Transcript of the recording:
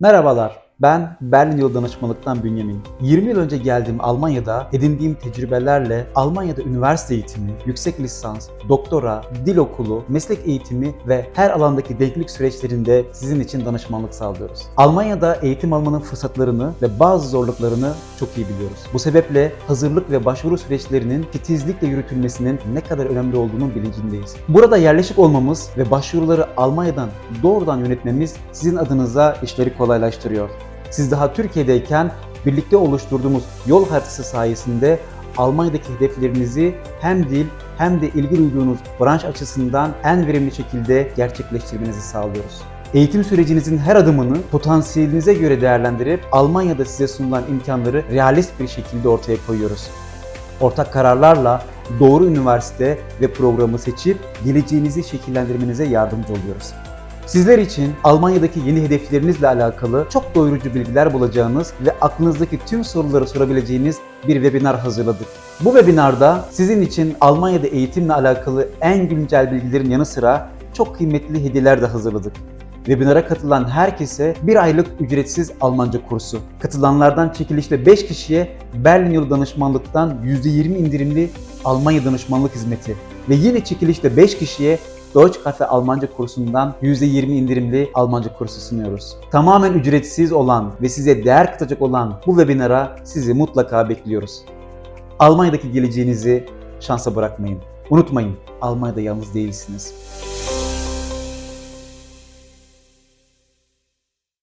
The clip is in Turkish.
Merhabalar, ben Berlin Yol Danışmanlık'tan Bünyamin. 20 yıl önce geldiğim Almanya'da edindiğim tecrübelerle Almanya'da üniversite eğitimi, yüksek lisans, doktora, dil okulu, meslek eğitimi ve her alandaki denklik süreçlerinde sizin için danışmanlık sağlıyoruz. Almanya'da eğitim almanın fırsatlarını ve bazı zorluklarını çok iyi biliyoruz. Bu sebeple hazırlık ve başvuru süreçlerinin titizlikle yürütülmesinin ne kadar önemli olduğunun bilincindeyiz. Burada yerleşik olmamız ve başvuruları Almanya'dan doğrudan yönetmemiz sizin adınıza işleri kolaylaştırıyor. Siz daha Türkiye'deyken birlikte oluşturduğumuz yol haritası sayesinde Almanya'daki hedeflerinizi hem dil hem de ilgi duyduğunuz branş açısından en verimli şekilde gerçekleştirmenizi sağlıyoruz. Eğitim sürecinizin her adımını potansiyelinize göre değerlendirip Almanya'da size sunulan imkanları realist bir şekilde ortaya koyuyoruz. Ortak kararlarla doğru üniversite ve programı seçip geleceğinizi şekillendirmenize yardımcı oluyoruz. Sizler için Almanya'daki yeni hedeflerinizle alakalı çok doyurucu bilgiler bulacağınız ve aklınızdaki tüm soruları sorabileceğiniz bir webinar hazırladık. Bu webinarda sizin için Almanya'da eğitimle alakalı en güncel bilgilerin yanı sıra çok kıymetli hediyeler de hazırladık. Webinara katılan herkese bir aylık ücretsiz Almanca kursu. Katılanlardan çekilişle 5 kişiye Berlin Yolu Danışmanlık'tan %20 indirimli Almanya danışmanlık hizmeti ve yine çekilişle 5 kişiye Deutsch Cafe Almanca kursundan %20 indirimli Almanca kursu sunuyoruz. Tamamen ücretsiz olan ve size değer katacak olan bu webinara sizi mutlaka bekliyoruz. Almanya'daki geleceğinizi şansa bırakmayın. Unutmayın, Almanya'da yalnız değilsiniz.